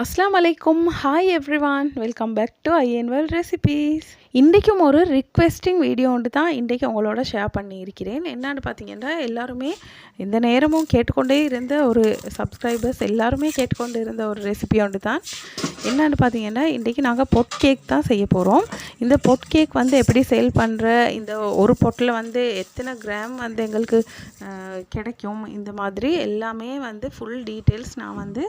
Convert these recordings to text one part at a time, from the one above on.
அஸ்லாம் அலைக்கும் hi everyone welcome back to annual recipes இன்றைக்கும் ஒரு ரிக்வெஸ்டிங் வீடியோ ஒன்று தான் இன்றைக்கு உங்களோட ஷேர் பண்ணியிருக்கிறேன். என்னன்னு பார்த்தீங்கன்னா எல்லாருமே இந்த நேரமும் கேட்டுக்கொண்டே இருந்த ஒரு சப்ஸ்கிரைபர்ஸ் எல்லாருமே கேட்டுக்கொண்டு இருந்த ஒரு ரெசிபி ஒன்று தான் என்னன்னு பார்த்தீங்கன்னா இன்றைக்கி நாங்கள் பொட் கேக் தான் செய்ய போகிறோம் இந்த பொட் கேக் வந்து எப்படி சேல் பண்ணுற இந்த ஒரு பொட்டில் வந்து எத்தனை கிராம் வந்து எங்களுக்கு கிடைக்கும் இந்த மாதிரி எல்லாமே வந்து ஃபுல் டீட்டெயில்ஸ் நான் வந்து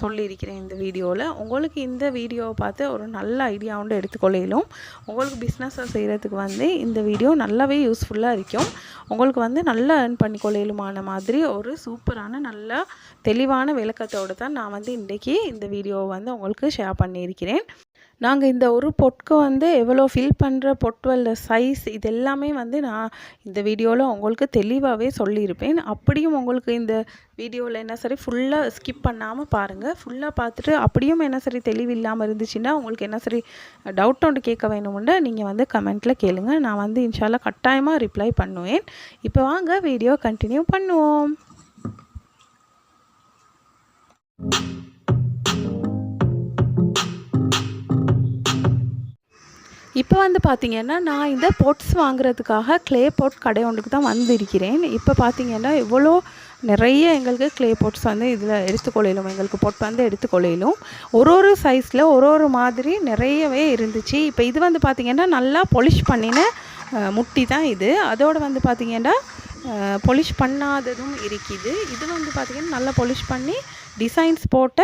சொல்லியிருக்கிறேன் இந்த வீடியோ வீடியோவில் உங்களுக்கு இந்த வீடியோவை பார்த்து ஒரு நல்ல ஐடியா ஒன்று எடுத்துக்கொள்ளையிலும். உங்களுக்கு பிஸ்னஸை செய்கிறதுக்கு வந்து இந்த வீடியோ நல்லாவே யூஸ்ஃபுல்லாக இருக்கும். உங்களுக்கு வந்து நல்லா ஏர்ன் பண்ணிக்கொள்ளையிலுமான மாதிரி ஒரு சூப்பரான நல்ல தெளிவான விளக்கத்தோடு தான் நான் வந்து இன்றைக்கி இந்த வீடியோவை வந்து உங்களுக்கு ஷேர் பண்ணியிருக்கிறேன். நாங்கள் இந்த ஒரு பொட்க்கு வந்து எவ்வளோ ஃபில் பண்ணுற பொட்வெல்ல சைஸ் இது எல்லாமே வந்து நான் இந்த வீடியோவில் உங்களுக்கு தெளிவாகவே சொல்லியிருப்பேன். அப்படியும் உங்களுக்கு இந்த வீடியோவில் என்ன சரி ஃபுல்லாக ஸ்கிப் பண்ணாமல் பாருங்கள் ஃபுல்லாக பார்த்துட்டு அப்படியும் என்ன சரி தெளிவு இல்லாமல் இருந்துச்சுன்னா உங்களுக்கு என்ன சரி டவுட் ஒன்று கேட்க வேணுமுண்டா நீங்கள் வந்து கமெண்ட்டில் கேளுங்க. நான் வந்து இன்ஷால்லாம் கட்டாயமாக ரிப்ளை பண்ணுவேன். இப்போ வாங்க வீடியோ கண்டினியூ பண்ணுவோம். இப்போ வந்து பார்த்திங்கன்னா நான் இந்த பொட்ஸ் வாங்குறதுக்காக க்ளே பொட் கடை ஒன்றுக்கு தான் வந்திருக்கிறேன். இப்போ பார்த்திங்கன்னா இவ்வளோ நிறைய எங்களுக்கு க்ளே பொட்ஸ் வந்து இதில் எடுத்துக்கொள்ளையிலும் எங்களுக்கு பொட் வந்து எடுத்துக்கொள்ளையிலும் ஒரு ஒரு சைஸில் ஒரு ஒரு மாதிரி நிறையவே இருந்துச்சு. இப்போ இது வந்து பார்த்திங்கன்னா நல்லா பொலிஷ் பண்ணின முட்டி தான் இது. அதோடு வந்து பார்த்திங்கன்னா பொலிஷ் பண்ணாததும் இருக்குது. இது வந்து பார்த்திங்கன்னா நல்லா பொலிஷ் பண்ணி டிசைன்ஸ் போட்ட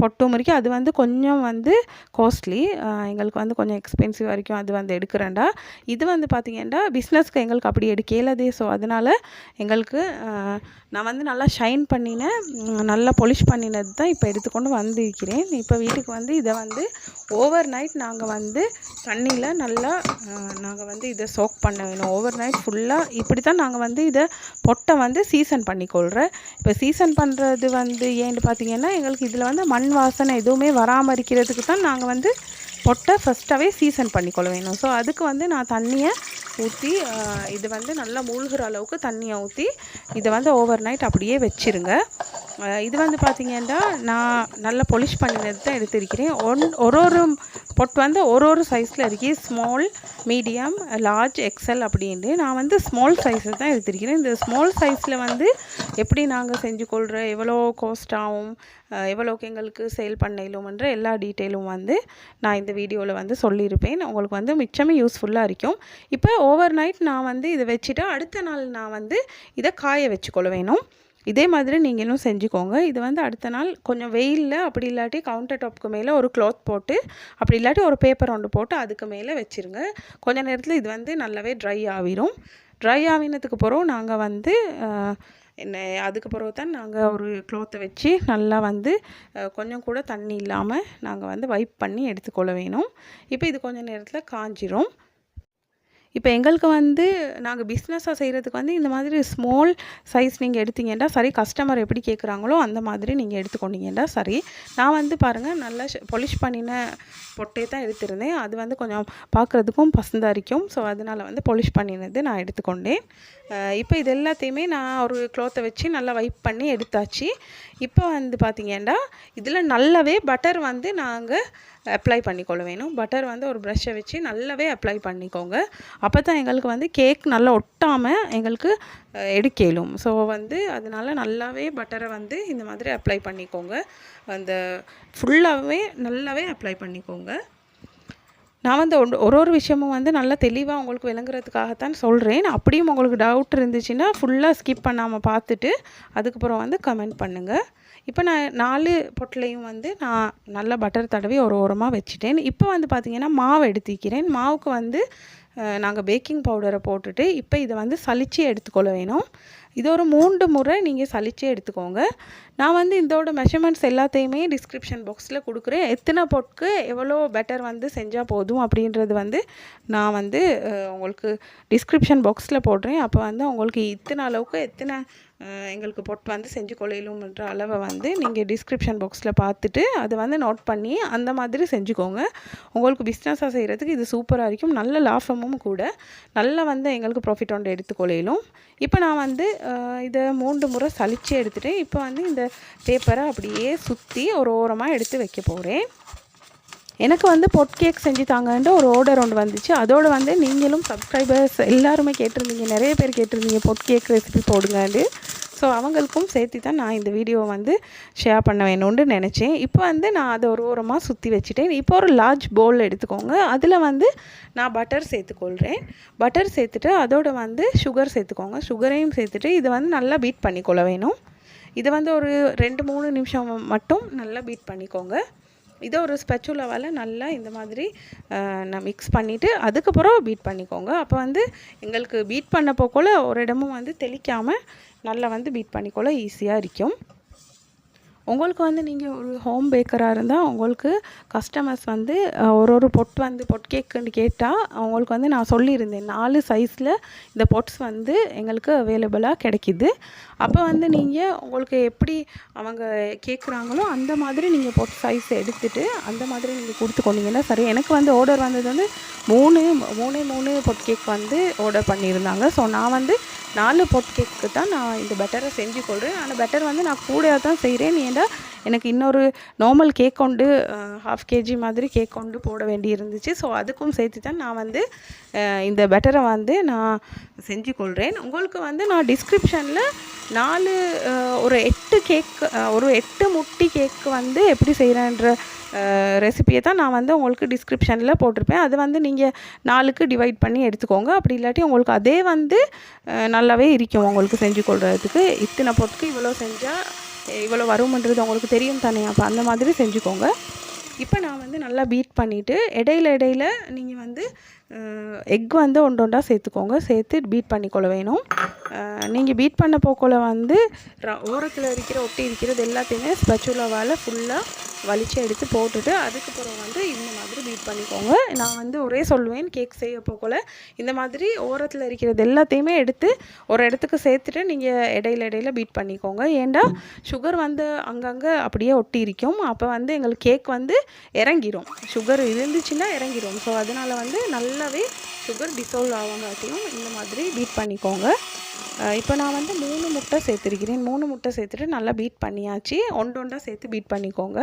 பொட்டும் இருக்குது அது வந்து கொஞ்சம் வந்து காஸ்ட்லி எங்களுக்கு வந்து கொஞ்சம் எக்ஸ்பென்சிவ் வரைக்கும் அது வந்து எடுக்கிறேன்டா. இது வந்து பார்த்திங்கன்னா பிஸ்னஸ்க்கு எங்களுக்கு அப்படி எடுக்கலதே. ஸோ அதனால் எங்களுக்கு நான் வந்து நல்லா ஷைன் பண்ணினேன் நல்லா பொலிஷ் பண்ணினது தான் இப்போ எடுத்துக்கொண்டு வந்திருக்கிறேன். இப்போ வீட்டுக்கு வந்து இதை வந்து ஓவர் நைட் நாங்கள் வந்து தண்ணியில் நல்லா நாங்கள் வந்து இதை சோக் பண்ண வேணும். ஓவர் நைட் ஃபுல்லாக இப்படி தான் நாங்கள் வந்து இதை பொட்டை வந்து சீசன் பண்ணிக்கொள்கிறேன் இப்போ சீசன் பண்ணுறது வந்து ஏன்னு பார்த்தீங்கன்னா எங்களுக்கு இதில் வந்து மண் வாசனை எதுவுமே வராமல் இருக்கிறதுக்கு தான் நாங்கள் வந்து பொட்டை ஃபஸ்ட்டாகவே சீசன் பண்ணிக்கொள்ள வேணும் ஸோ அதுக்கு வந்து நான் தண்ணியை ஊற்றி இது வந்து நல்லா மூழ்கிற அளவுக்கு தண்ணியை ஊற்றி இதை வந்து ஓவர் நைட் அப்படியே வச்சிருங்க. இது வந்து பார்த்திங்கன்னா நான் நல்லா பொலிஷ் பண்ணினது தான் எடுத்திருக்கிறேன். ஒன் ஒரு ஒரு பொட் வந்து ஒரு ஒரு சைஸில் இருக்குது ஸ்மால் மீடியம் லார்ஜ் எக்ஸல் அப்படின்ட்டு. நான் வந்து ஸ்மால் சைஸில் தான் எடுத்திருக்கிறேன். இந்த ஸ்மால் சைஸில் வந்து எப்படி நாங்கள் செஞ்சு கொள்கிற எவ்வளோ காஸ்ட் ஆகும் எவ்வளோக்கு எங்களுக்கு சேல் பண்ணலும்ன்ற எல்லா டீட்டெயிலும் வந்து நான் இந்த வீடியோவில் வந்து சொல்லியிருப்பேன். உங்களுக்கு வந்து மிச்சமே யூஸ்ஃபுல்லாக இருக்கும். இப்போ ஓவர் நைட் நான் வந்து இதை வச்சுட்டு அடுத்த நாள் நான் வந்து இதை காய வச்சுக்கொள்ள வேணும் இதே மாதிரி நீங்களும் செஞ்சுக்கோங்க. இது வந்து அடுத்த நாள் கொஞ்சம் வெயிலில் அப்படி இல்லாட்டி கவுண்டர் டாப்க்கு மேலே ஒரு க்ளாத் போட்டு அப்படி இல்லாட்டி ஒரு பேப்பர் ஒன்று போட்டு அதுக்கு மேலே வச்சுருங்க. கொஞ்ச நேரத்தில் இது வந்து நல்லாவே ட்ரை ஆகிரும். ட்ரை ஆகினதுக்கு பிறகு நாங்கள் வந்து என்ன அதுக்கு பிறகு தான் நாங்கள் ஒரு க்ளோத்தை வச்சு நல்லா வந்து கொஞ்சம் கூட தண்ணி இல்லாமல் நாங்கள் வந்து வைப் பண்ணி எடுத்துக்கொள்ள வேணும். இப்போ இது கொஞ்ச நேரத்தில் காஞ்சிரும். இப்போ எங்களுக்கு வந்து நாங்கள் பிஸ்னஸாக செய்கிறதுக்கு வந்து இந்த மாதிரி ஸ்மால் சைஸ் நீங்கள் எடுத்தீங்கன்னா சரி கஸ்டமர் எப்படி கேட்குறாங்களோ அந்த மாதிரி நீங்கள் எடுத்துக்கொண்டீங்கன்னா சரி. நான் வந்து பாருங்கள் நல்லா பொலிஷ் பண்ணின பொட்டே தான் எடுத்திருந்தேன். அது வந்து கொஞ்சம் பார்க்குறதுக்கும் பசந்தாக இருக்கும் ஸோ அதனால் வந்து பொலிஷ் பண்ணினது நான் எடுத்துக்கொண்டேன். இப்போ இது எல்லாத்தையுமே நான் ஒரு க்ளோத்தை வச்சு நல்லா வைப் பண்ணி எடுத்தாச்சு. இப்போ வந்து பார்த்தீங்கன்னா இதில் நல்லாவே பட்டர் வந்து நாங்கள் அப்ளை பண்ணிக்கொள்ள வேணும். பட்டர் வந்து ஒரு ப்ரஷ்ஷை வச்சு நல்லாவே அப்ளை பண்ணிக்கோங்க. அப்போ தான் எங்களுக்கு வந்து கேக் நல்லா ஒட்டாமல் எங்களுக்கு அஹ், எடுக்க இயலும் ஸோ வந்து அதனால நல்லாவே பட்டரை வந்து இந்த மாதிரி அப்ளை பண்ணிக்கோங்க. அந்த ஃபுல்லாகவே நல்லாவே அப்ளை பண்ணிக்கோங்க. நான் வந்து ஒரு ஒரு விஷயமும் வந்து நல்லா தெளிவாக உங்களுக்கு விளங்குறதுக்காகத்தான் சொல்கிறேன் அப்படியும் உங்களுக்கு டவுட் இருந்துச்சுன்னா ஃபுல்லாக ஸ்கிப் பண்ணாமல் பார்த்துட்டு அதுக்கப்புறம் வந்து கமெண்ட் பண்ணுங்கள் இப்போ நான் நாலு பொட்டலையும் வந்து நான் நல்லா பட்டர் தடவி ஒரு ஓரமாக வச்சுட்டேன். இப்போ வந்து பார்த்திங்கன்னா மாவு எடுத்துக்கிறேன். மாவுக்கு வந்து நாங்கள் பேக்கிங் பவுடரை போட்டுட்டு இப்போ இதை வந்து சளிச்சு எடுத்துக்கொள்ள வேணும். இது ஒரு மூன்று முறை நீங்கள் சலிச்சு எடுத்துக்கோங்க. நான் வந்து இதோட மெஷர்மெண்ட்ஸ் எல்லாத்தையுமே டிஸ்கிரிப்ஷன் பாக்ஸில் கொடுக்குறேன். எத்தனை பொட்க்கு எவ்வளோ பெட்டர் வந்து செஞ்சால் போதும் அப்படின்றது வந்து நான் வந்து உங்களுக்கு டிஸ்கிரிப்ஷன் பாக்ஸில் போடுறேன். அப்போ வந்து உங்களுக்கு இத்தனை அளவுக்கு எத்தனை எங்களுக்கு பொட் வந்து செஞ்சு கொள்ளையிலும்ன்ற அளவை வந்து நீங்கள் டிஸ்கிரிப்ஷன் பாக்ஸில் பார்த்துட்டு அதை வந்து நோட் பண்ணி அந்த மாதிரி செஞ்சுக்கோங்க. உங்களுக்கு பிஸ்னஸாக செய்கிறதுக்கு இது சூப்பராக இருக்கும். நல்ல லாபமும் கூட. நல்லா வந்து எங்களுக்கு ப்ராஃபிட் ஒன்று கொலையிலும் இப்போ நான் வந்து இதை மூன்று முறை சளிச்சு எடுத்துகிட்டு இப்போ வந்து இந்த பேப்பரை அப்படியே சுற்றி ஒரு ஓரமாக எடுத்து வைக்க போகிறேன் எனக்கு வந்து பொட் கேக் செஞ்சு தாங்கன்ற ஒரு ஆர்டர் ஒன்று வந்துச்சு. அதோடு வந்து நீங்களும் சப்ஸ்கிரைபர்ஸ் எல்லாருமே கேட்டிருந்தீங்க. நிறைய பேர் கேட்டிருந்தீங்க பொட் கேக் ரெசிபி போடுங்கன்னு ஸோ அவங்களுக்கும் சேர்த்து தான் நான் இந்த வீடியோவை வந்து ஷேர் பண்ண வேணும்னு நினச்சேன். இப்போ வந்து நான் அதை ஒரு ஓரமாக சுற்றி வச்சுட்டேன். இப்போ ஒரு லார்ஜ் பவுல் எடுத்துக்கோங்க. அதில் வந்து நான் பட்டர் சேர்த்துக்கொள்கிறேன் பட்டர் சேர்த்துட்டு அதோடு வந்து சுகர் சேர்த்துக்கோங்க. சுகரையும் சேர்த்துட்டு இதை வந்து நல்லா பீட் பண்ணிக்கொள்ள வேணும். இதை வந்து ஒரு ரெண்டு மூணு நிமிஷம் மட்டும் நல்லா பீட் பண்ணிக்கோங்க. இதை ஒரு ஸ்பெச்சுலாவால் நல்லா இந்த மாதிரி நான் மிக்ஸ் பண்ணிவிட்டு அதுக்கப்புறம் பீட் பண்ணிக்கோங்க. அப்போ வந்து எங்களுக்கு பீட் பண்ண போக்குள்ள ஒரு இடமும் வந்து தெளிக்காமல் நல்லா வந்து பீட் பண்ணிக்கொள்ள ஈஸியாக இருக்கும். உங்களுக்கு வந்து நீங்கள் ஒரு ஹோம் பேக்கராக இருந்தால் உங்களுக்கு கஸ்டமர்ஸ் வந்து ஒரு ஒரு பொட் வந்து பொட் கேக்குன்னு கேட்டால் அவங்களுக்கு வந்து நான் சொல்லியிருந்தேன். நாலு சைஸில் இந்த பொட்ஸ் வந்து எங்களுக்கு அவைலபிளாக கிடைக்கிது. அப்போ வந்து நீங்கள் உங்களுக்கு எப்படி அவங்க கேட்குறாங்களோ அந்த மாதிரி நீங்கள் பொட் சைஸ் எடுத்துகிட்டு அந்த மாதிரி நீங்கள் கொடுத்து கொண்டீங்கன்னா சரி. எனக்கு வந்து ஆர்டர் வந்தது வந்து மூணு மூணே மூணு பொட் கேக் வந்து ஆர்டர் பண்ணியிருந்தாங்க. ஸோ நான் வந்து நாலு பொட் கேக்கு தான் நான் இந்த பெட்டரை செஞ்சு கொள்கிறேன் ஆனால் பெட்டர் வந்து நான் கூட தான் செய்கிறேன் எனக்கு இன்னொரு நார்மல் கேக் கொண்டு ஹாஃப் கேஜி மாதிரி கேக் கொண்டு போட வேண்டி இருந்துச்சு ஸோ அதுக்கும் சேர்த்து தான் நான் வந்து இந்த பெட்டரை வந்து நான் செஞ்சு கொள்கிறேன் உங்களுக்கு வந்து நான் டிஸ்கிரிப்ஷனில் நாலு ஒரு எட்டு கேக் ஒரு எட்டு முட்டி கேக் வந்து எப்படி செய்கிறேன்ற ரெசிபியை தான் நான் வந்து உங்களுக்கு டிஸ்கிரிப்ஷனில் போட்டிருப்பேன். அது வந்து நீங்கள் நாலுக்கு டிவைட் பண்ணி எடுத்துக்கோங்க. அப்படி இல்லாட்டி உங்களுக்கு அதே வந்து நல்லாவே இருக்கும் உங்களுக்கு செஞ்சு கொள்கிறதுக்கு இத்தனை பொட்டுக்கு இவ்வளோ செஞ்சால் இவ்வளோ வரும்ன்றது உங்களுக்கு தெரியும் தானே? அப்போ அந்த மாதிரி செஞ்சுக்கோங்க. இப்போ நான் வந்து நல்லா பீட் பண்ணிவிட்டு இடையில இடையில நீங்கள் வந்து எக் வந்து ஒன்று ஒன்றா சேர்த்துக்கோங்க. சேர்த்து பீட் பண்ணிக்கொள்ள வேணும். நீங்கள் பீட் பண்ண போக்கில் வந்து ஓரத்தில் இருக்கிற ஒட்டி இருக்கிறது எல்லாத்தையுமே ஸ்பச்சுலாவால் ஃபுல்லாக வலிச்சு எடுத்து போட்டுட்டு அதுக்கப்புறம் வந்து இந்த மாதிரி பீட் பண்ணிக்கோங்க. நான் வந்து ஒரே சொல்லுவேன் கேக் செய்ய போக்கில் இந்த மாதிரி ஓரத்தில் இருக்கிறது எல்லாத்தையுமே எடுத்து ஒரு இடத்துக்கு சேர்த்துட்டு நீங்கள் இடையில இடையில பீட் பண்ணிக்கோங்க. ஏண்டா சுகர் வந்து அங்கங்கே அப்படியே ஒட்டி இருக்கும். அப்போ வந்து எங்களுக்கு கேக் வந்து இறங்கிடும் சுகர் இருந்துச்சுன்னா இறங்கிரும். ஸோ அதனால் வந்து நல்லாவே சுகர் டிசால்வ் ஆகாட்டியும் இந்த மாதிரி பீட் பண்ணிக்கோங்க. இப்போ நான் வந்து மூணு முட்டை சேர்த்துருக்கிறேன். மூணு முட்டை சேர்த்துட்டு நல்லா பீட் பண்ணியாச்சு. ஒன்று ஒன்றா சேர்த்து பீட் பண்ணிக்கோங்க.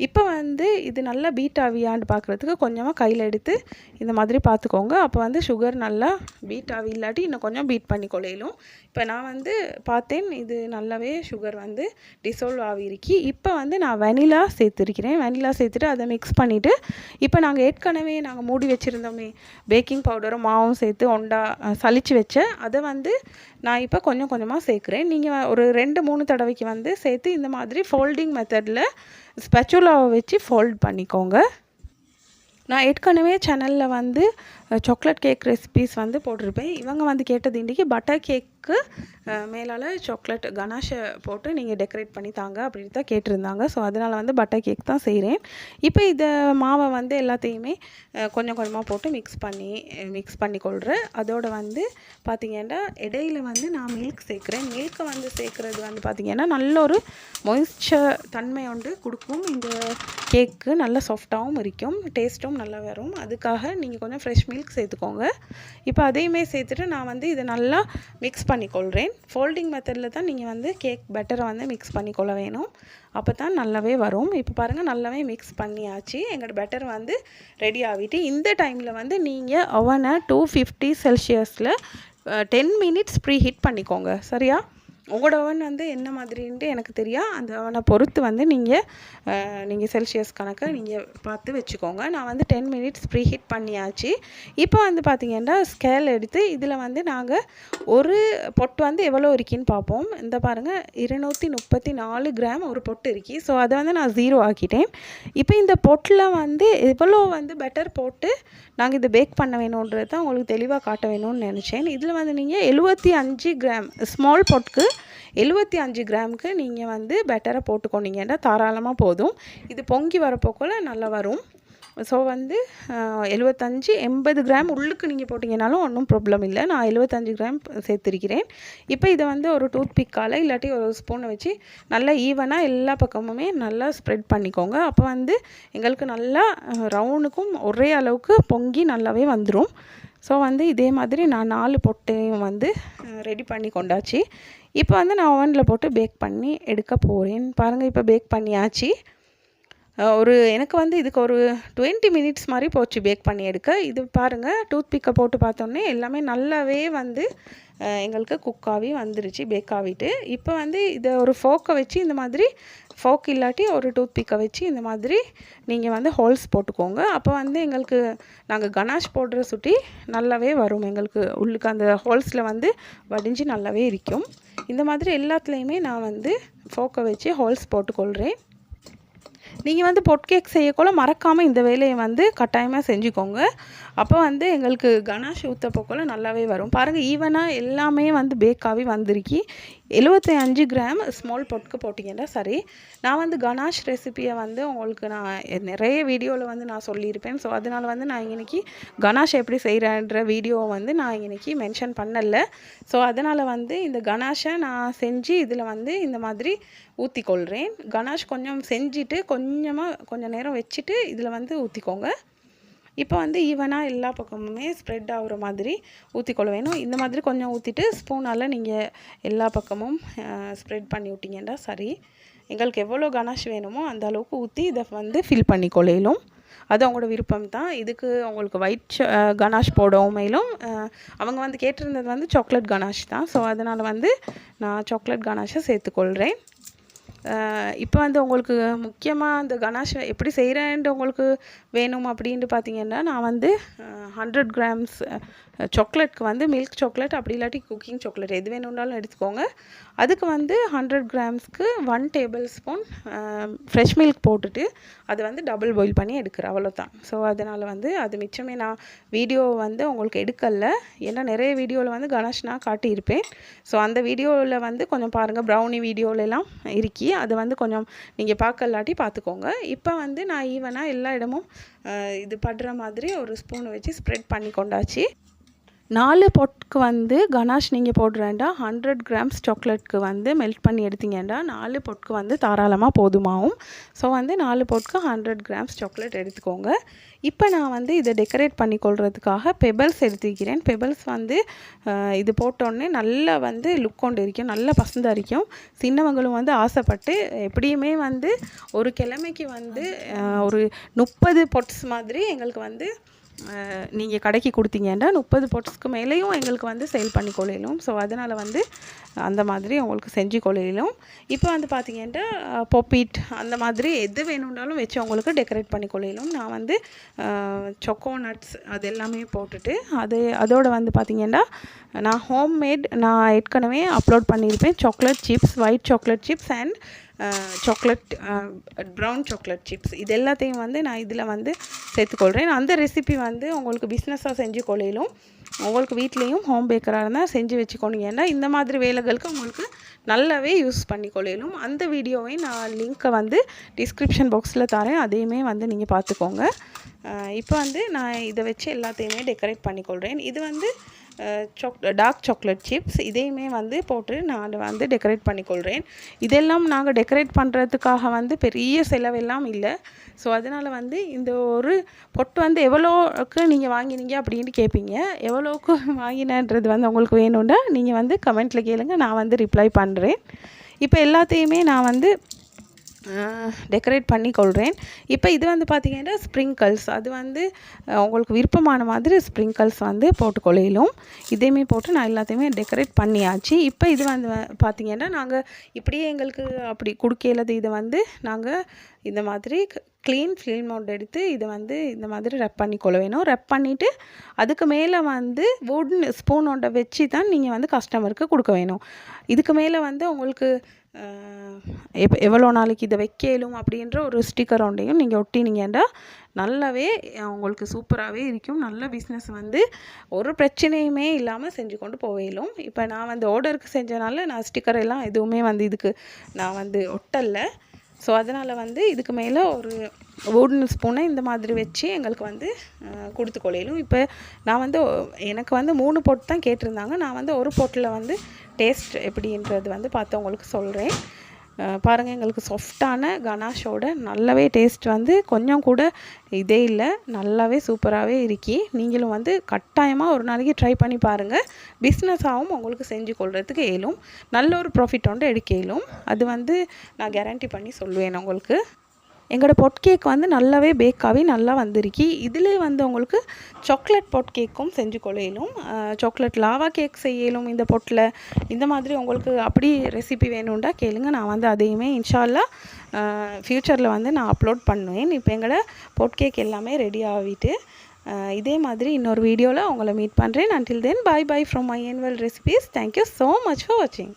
இப்போ வந்து இது நல்லா பீட் ஆவியான்னு பார்க்குறதுக்கு கொஞ்சமாக கையில் எடுத்து இந்த மாதிரி பார்த்துக்கோங்க. அப்போ வந்து சுகர் நல்லா பீட் ஆவி இல்லாட்டி இன்னும் கொஞ்சம் பீட் பண்ணி கொள்ளையிலும் இப்போ நான் வந்து பார்த்தேன் இது நல்லாவே சுகர் வந்து டிசால்வ் ஆகிருக்கி இப்போ வந்து நான் வெனிலா சேர்த்துருக்கிறேன். வெனிலா சேர்த்துட்டு அதை மிக்ஸ் பண்ணிவிட்டு இப்போ நாங்கள் ஏற்கனவே நாங்கள் மூடி வச்சுருந்தோமே பேக்கிங் பவுடரும் மாவும் சேர்த்து ஒண்டா சளிச்சு வச்சேன் வச்ச அதை வந்து நான் இப்போ கொஞ்சம் கொஞ்சமாக சேர்க்குறேன். நீங்கள் ஒரு ரெண்டு மூணு தடவைக்கு வந்து சேர்த்து இந்த மாதிரி ஃபோல்டிங் மெத்தடில் ஸ்பெச்சுலாவை வச்சு ஃபோல்ட் பண்ணிக்கோங்க. நான் ஏற்கனவே சேனலில் வந்து சாக்லேட் கேக் ரெசிபீஸ் வந்து போட்டிருப்பேன். இவங்க வந்து கேட்டது இன்றைக்கி பட்டர் கேக்கு மேலால் சாக்லேட் கனாஷை போட்டு நீங்கள் டெக்கரேட் பண்ணி தாங்க அப்படின்னு தான் கேட்டிருந்தாங்க. ஸோ அதனால் வந்து பட்டர் கேக் தான் செய்கிறேன் இப்போ இதை மாவை வந்து எல்லாத்தையுமே கொஞ்சம் கொஞ்சமாக போட்டு மிக்ஸ் பண்ணி மிக்ஸ் பண்ணி கொள்கிறேன் அதோட வந்து பார்த்திங்கன்னா இடையில வந்து நான் மில்க் சேர்க்குறேன். மில்க்கை வந்து சேர்க்குறது வந்து பார்த்திங்கன்னா நல்ல ஒரு மொய்ஸ்சர் தன்மை வந்து கொடுக்கும். இந்த கேக்கு நல்ல சாஃப்டாகவும் இருக்கும் டேஸ்ட்டும் நல்லா வரும். அதுக்காக நீங்கள் கொஞ்சம் ஃப்ரெஷ் மில்க் சேர்த்துக்கோங்க. இப்போ அதையுமே சேர்த்துட்டு நான் வந்து இதை நல்லா மிக்ஸ் பண்ணிக்கொள்கிறேன் ஃபோல்டிங் மெத்தடில் தான் நீங்கள் வந்து கேக் பெட்டரை வந்து மிக்ஸ் பண்ணிக்கொள்ள வேணும். அப்போ தான் நல்லாவே வரும். இப்போ பாருங்கள் நல்லாவே மிக்ஸ் பண்ணியாச்சு. எங்களோட பெட்டர் வந்து ரெடி ஆகிட்டு இந்த டைமில் வந்து நீங்கள் அவனை டூ ஃபிஃப்டி செல்சியஸில் டென் மினிட்ஸ் ப்ரீ ஹீட் பண்ணிக்கோங்க. சரியா? உங்களோட ஓவன் வந்து என்ன மாதிரின்ட்டு எனக்கு தெரியா அந்த ஓவனை பொறுத்து வந்து நீங்கள் நீங்கள் செல்சியஸ் கணக்கை நீங்கள் பார்த்து வச்சுக்கோங்க. நான் வந்து டென் மினிட்ஸ் ப்ரீ ஹீட் பண்ணியாச்சு. இப்போ வந்து பார்த்தீங்கன்னா ஸ்கேல் எடுத்து இதில் வந்து நாங்கள் ஒரு பொட்டு வந்து எவ்வளோ இருக்குன்னு பார்ப்போம். இந்த பாருங்கள் இருநூற்றி முப்பத்தி நாலு கிராம் ஒரு பொட்டு இருக்கு. ஸோ அதை வந்து நான் ஜீரோ ஆக்கிட்டேன். இப்போ இந்த பொட்டில் வந்து எவ்வளோ வந்து பெட்டர் போட்டு நாங்கள் இதை பேக் பண்ண வேணுன்றது தான் உங்களுக்கு தெளிவாக காட்ட வேணும்னு நினச்சேன். இதில் வந்து நீங்கள் எழுபத்தி அஞ்சு கிராம் ஸ்மால் பொட்டுக்கு எழுபத்தி அஞ்சு கிராமுக்கு நீங்கள் வந்து பெட்டரை போட்டுக்கொண்டீங்கன்னா தாராளமாக போதும். இது பொங்கி வரப்போக்குள்ள நல்லா வரும். ஸோ வந்து எழுபத்தஞ்சி எழுபத்தஞ்சு எண்பது கிராம் உள்ளுக்கு நீங்கள் போட்டிங்கனாலும் ஒன்றும் ப்ராப்ளம் இல்லை. நான் எழுபத்தஞ்சு கிராம் சேர்த்துருக்கிறேன். இப்போ இதை வந்து ஒரு டூத் பிக்கால் இல்லாட்டி ஒரு ஸ்பூனை வச்சு நல்லா ஈவனாக எல்லா பக்கமுமே நல்லா ஸ்ப்ரெட் பண்ணிக்கோங்க. அப்போ வந்து எங்களுக்கு நல்லா ரவுண்டுக்கும் ஒரே அளவுக்கு பொங்கி நல்லாவே வந்துடும் ஸோ வந்து இதே மாதிரி நான் நாலு பொட்டையும் வந்து ரெடி பண்ணி கொண்டாச்சு. இப்போ வந்து நான் ஓவனில் போட்டு பேக் பண்ணி எடுக்க போகிறேன் பாருங்கள் இப்போ பேக் பண்ணியாச்சு. ஒரு எனக்கு வந்து இதுக்கு ஒரு டுவெண்ட்டி மினிட்ஸ் மாதிரி போச்சு பேக் பண்ணி எடுக்க. இது பாருங்கள் டூத் பிக்கை போட்டு பார்த்தோன்னே எல்லாமே நல்லாவே வந்து எங்களுக்கு குக் ஆகி வந்துருச்சு பேக் ஆகிட்டு. இப்போ வந்து இதை ஒரு ஃபோக்கை வச்சு இந்த மாதிரி ஃபோக் இல்லாட்டி ஒரு டூத் பிக்கை வச்சு இந்த மாதிரி நீங்கள் வந்து ஹோல்ஸ் போட்டுக்கோங்க. அப்போ வந்து எங்களுக்கு நாங்கள் கனாஷ் போடுற சுட்டி நல்லாவே வரும். எங்களுக்கு உள்ளுக்கு அந்த ஹோல்ஸில் வந்து வடிஞ்சு நல்லாவே இருக்கும். இந்த மாதிரி எல்லாத்துலேயுமே நான் வந்து ஃபோக்கை வச்சு ஹோல்ஸ் போட்டுக்கொள்கிறேன் நீங்கள் வந்து பொட் கேக் செய்யக்குள்ள மறக்காமல் இந்த வேலையை வந்து கட்டாயமாக செஞ்சுக்கோங்க. அப்போ வந்து எங்களுக்கு கனாஷ் ஊற்றப்போக்குள்ள நல்லாவே வரும். பாருங்கள் ஈவனாக எல்லாமே வந்து பேக்காகவே வந்திருக்கி. எழுபத்தி அஞ்சு கிராம் ஸ்மால் பொட்க்கு போட்டிங்கன்னா சரி. நான் வந்து கணாஷ் ரெசிபியை வந்து உங்களுக்கு நான் நிறைய வீடியோவில் வந்து நான் சொல்லியிருப்பேன். ஸோ அதனால் வந்து நான் இன்னைக்கு கணாஷ் எப்படி செய்கிறேன்ற வீடியோவை வந்து நான் இன்னைக்கு மென்ஷன் பண்ணல. ஸோ அதனால் வந்து இந்த கணாஷை நான் செஞ்சு இதில் வந்து இந்த மாதிரி ஊற்றிக்கொள்கிறேன் கணாஷ் கொஞ்சம் செஞ்சுட்டு கொஞ்சமாக கொஞ்சம் நேரம் வச்சுட்டு இதில் வந்து ஊற்றிக்கோங்க இப்போ வந்து ஈவனாக எல்லா பக்கமுமே ஸ்ப்ரெட் ஆகுற மாதிரி ஊற்றிக்கொள்ள வேணும். இந்த மாதிரி கொஞ்சம் ஊற்றிட்டு ஸ்பூனால் நீங்கள் எல்லா பக்கமும் ஸ்ப்ரெட் பண்ணி விட்டீங்கன்னா சரி. எங்களுக்கு எவ்வளோ கனாஷ் வேணுமோ அந்த அளவுக்கு ஊற்றி இதை வந்து ஃபில் பண்ணி கொள்ளையிலும். அது அவங்களோட விருப்பம் தான். இதுக்கு அவங்களுக்கு ஒயிட் கனாஷ் போடவும் மேலும் அவங்க வந்து கேட்டிருந்தது வந்து சாக்லேட் கனாஷ் தான். ஸோ அதனால் வந்து நான் சாக்லேட் கனாஷை சேர்த்துக்கொள்கிறேன் இப்போ வந்து உங்களுக்கு முக்கியமாக அந்த கனாஷ் எப்படி செய்கிறேன்ட்டு உங்களுக்கு வேணும் அப்படின்ட்டு பார்த்தீங்கன்னா நான் வந்து ஹண்ட்ரட் கிராம்ஸ் சாக்லேட்க்கு வந்து மில்க் சாக்லேட் அப்படி இல்லாட்டி குக்கிங் சாக்லேட் எது வேணும்னாலும் எடுத்துக்கோங்க. அதுக்கு வந்து ஹண்ட்ரட் கிராம்ஸ்க்கு one tablespoon fresh milk போட்டுட்டு அதை வந்து டபுள் பாயில் பண்ணி எடுக்கிற அவ்வளோதான் ஸோ அதனால் வந்து அது மிச்சமே நான் வீடியோ வந்து உங்களுக்கு எடுக்கல. ஏன்னா நிறைய வீடியோவில் வந்து கணேஷ்னா காட்டியிருப்பேன். ஸோ அந்த வீடியோவில் வந்து கொஞ்சம் பாருங்கள் ப்ரௌனி வீடியோவிலலாம் இருக்கி அது வந்து கொஞ்சம் நீங்கள் பார்க்கலாட்டி பார்த்துக்கோங்க. இப்போ வந்து நான் ஈவனாக எல்லா இடமும் இது படுற மாதிரி ஒரு ஸ்பூனை வச்சு ஸ்ப்ரெட் பண்ணி கொண்டாச்சு. நாலு பொட்க்கு வந்து கனாஷ் நீங்கள் போடுறேன்டா. ஹண்ட்ரட் கிராம்ஸ் சாக்லேட்க்கு வந்து மெல்ட் பண்ணி எடுத்தீங்கன்னா நாலு பொட்க்கு வந்து தாராளமாக போதுமாகும் ஸோ வந்து நாலு பொட்க்கு ஹண்ட்ரட் கிராம்ஸ் சாக்லேட் எடுத்துக்கோங்க. இப்போ நான் வந்து இதை டெக்கரேட் பண்ணி கொள்றதுக்காக பெபல்ஸ் எடுத்துக்கிறேன் பெபல்ஸ் வந்து இது போட்டோடனே நல்லா வந்து லுக் கொண்டு இருக்கும் நல்லா பசந்தாக இருக்கும் சின்னவங்களும் வந்து ஆசைப்பட்டு எப்படியுமே வந்து ஒரு கிழமைக்கு வந்து ஒரு முப்பது பொட்ஸ் மாதிரி எங்களுக்கு வந்து நீங்கள் கடைக்கு கொடுத்தீங்கன்னா முப்பது போட்ஸ்க்கு மேலேயும் எங்களுக்கு வந்து சேல் பண்ணி கொள்ளையிலும். ஸோ அதனால் வந்து அந்த மாதிரி உங்களுக்கு செஞ்சு கொள்ளையிலும். இப்போ வந்து பார்த்தீங்கன்னா பொப்பீட் அந்த மாதிரி எது வேணும்னாலும் வச்சு உங்களுக்கு டெக்கரேட் பண்ணி கொள்ளையிலும். நான் வந்து சொக்கோ நட்ஸ் அது எல்லாமே போட்டுட்டு அது அதோடு வந்து பார்த்தீங்கன்னா நான் ஹோம்மேட் நான் ஏற்கனவே அப்லோட் பண்ணியிருப்பேன். Chocolate chips white chocolate chips and chocolate brown chocolate chips இது எல்லாத்தையும் வந்து நான் இதில் வந்து சேர்த்துக்கொள்கிறேன் அந்த ரெசிபி வந்து உங்களுக்கு பிஸ்னஸாக செஞ்சு கொள்ளையிலும் உங்களுக்கு வீட்லேயும் ஹோம் பேக்கராக இருந்தால் செஞ்சு வச்சுக்கோனீங்கன்னா இந்த மாதிரி வேலைகளுக்கு உங்களுக்கு நல்லாவே யூஸ் பண்ணி கொள்ளையிலும். அந்த வீடியோவை நான் லிங்க்கை வந்து டிஸ்கிரிப்ஷன் பாக்ஸில் தரேன். அதையுமே வந்து நீங்கள் பார்த்துக்கோங்க. இப்போ வந்து நான் இதை வச்சு எல்லாத்தையுமே டெக்கரேட் பண்ணிக்கொள்கிறேன் இது வந்து சாக் டார்க் சாக்லேட் சிப்ஸ் இதையுமே வந்து போட்டு நான் வந்து டெக்கரேட் பண்ணிக்கொள்கிறேன் இதெல்லாம் நாங்கள் டெக்கரேட் பண்ணுறதுக்காக வந்து பெரிய செலவெல்லாம் இல்லை. ஸோ அதனால் வந்து இந்த ஒரு பொட்டு வந்து எவ்வளோக்கு நீங்கள் வாங்கினீங்க அப்படின்னு கேட்பீங்க எவ்வளோக்கு வாங்கினன்றது வந்து உங்களுக்கு வேணும்னா நீங்கள் வந்து கமெண்ட்டில் கேளுங்கள் நான் வந்து ரிப்ளை பண்ணுறேன் இப்போ எல்லாத்தையுமே நான் வந்து டெக்கரேட் பண்ணி கொள்கிறேன் இப்போ இது வந்து பார்த்திங்கன்னா ஸ்ப்ரிங்கிள்ஸ் அது வந்து உங்களுக்கு விருப்பமான மாதிரி ஸ்ப்ரிங்கிள்ஸ் வந்து போட்டு கொள்ளையிலும். இதையுமே போட்டு நான் எல்லாத்தையுமே டெக்கரேட் பண்ணியாச்சு. இப்போ இது வந்து வ- பார்த்தீங்கன்னா நாங்கள் இப்படியே எங்களுக்கு அப்படி கொடுக்கலது இதை வந்து நாங்கள் இந்த மாதிரி க்ளீன் ஃபிலிம் மவுண்ட் எடுத்து இதை வந்து இந்த மாதிரி ரெப் பண்ணி கொள்ள வேணும். ரெப் பண்ணிவிட்டு அதுக்கு மேலே வந்து வுட்ன் ஸ்பூனோட வச்சு தான் நீங்கள் வந்து கஸ்டமருக்கு கொடுக்க வேணும். இதுக்கு மேலே வந்து உங்களுக்கு எப் எவ்வளோ நாளைக்கு இதை வைக்கலும் அப்படின்ற ஒரு ஸ்டிக்கர் ஒன்றையும் நீங்கள் ஒட்டினீங்கன்னா நல்லாவே உங்களுக்கு சூப்பராகவே இருக்கும். நல்ல பிஸ்னஸ் வந்து ஒரு பிரச்சனையுமே இல்லாமல் செஞ்சு கொண்டு போவேலும் இப்போ நான் வந்து ஆர்டருக்கு செஞ்சனால நான் ஸ்டிக்கர் எல்லாம் எதுவுமே வந்து இதுக்கு நான் வந்து ஒட்டலை. ஸோ அதனால் வந்து இதுக்கு மேலே ஒரு வுடன் ஸ்பூனை இந்த மாதிரி வச்சு எங்களுக்கு வந்து கொடுத்து கொள்ளையிலும். இப்போ நான் வந்து எனக்கு வந்து மூணு போட்டு தான் கேட்டிருந்தாங்க. நான் வந்து ஒரு போட்டில் வந்து டேஸ்ட் எப்படின்றது வந்து பார்த்து உங்களுக்கு சொல்கிறேன் பாருங்கள் எங்களுக்கு சாஃப்டான கனாஷோட நல்லாவே டேஸ்ட் வந்து கொஞ்சம் கூட இதே இல்லை. நல்லாவே சூப்பராகவே இருக்கி. நீங்களும் வந்து கட்டாயமாக ஒரு நாளைக்கு ட்ரை பண்ணி பாருங்கள் பிஸ்னஸாகவும் உங்களுக்கு செஞ்சு கொள்றதுக்கு ஏலும் நல்ல ஒரு ப்ராஃபிட் வந்து எடுக்க ஏலும். அது வந்து நான் கேரண்டி பண்ணி சொல்லுவேன் உங்களுக்கு. எங்களோட பொட் கேக் வந்து நல்லாவே பேக் ஆகி நல்லா வந்திருக்கு. இதிலே வந்து உங்களுக்கு சாக்லேட் பொட் கேக்கும் செஞ்சு கொள்ளையிலும் சாக்லேட் லாவா கேக் செய்யலும் இந்த பொட்டில் இந்த மாதிரி உங்களுக்கு அப்படி ரெசிபி வேணும்டா கேளுங்க. நான் வந்து அதையுமே இன்ஷால்லா ஃப்யூச்சரில் வந்து நான் அப்லோட் பண்ணுவேன். இப்போ எங்களோட பொட் கேக் எல்லாமே ரெடி ஆகிட்டு இதே மாதிரி இன்னொரு வீடியோவில் உங்களை மீட் பண்ணுறேன் until then bye bye from my annual recipes thank you so much for வாட்சிங்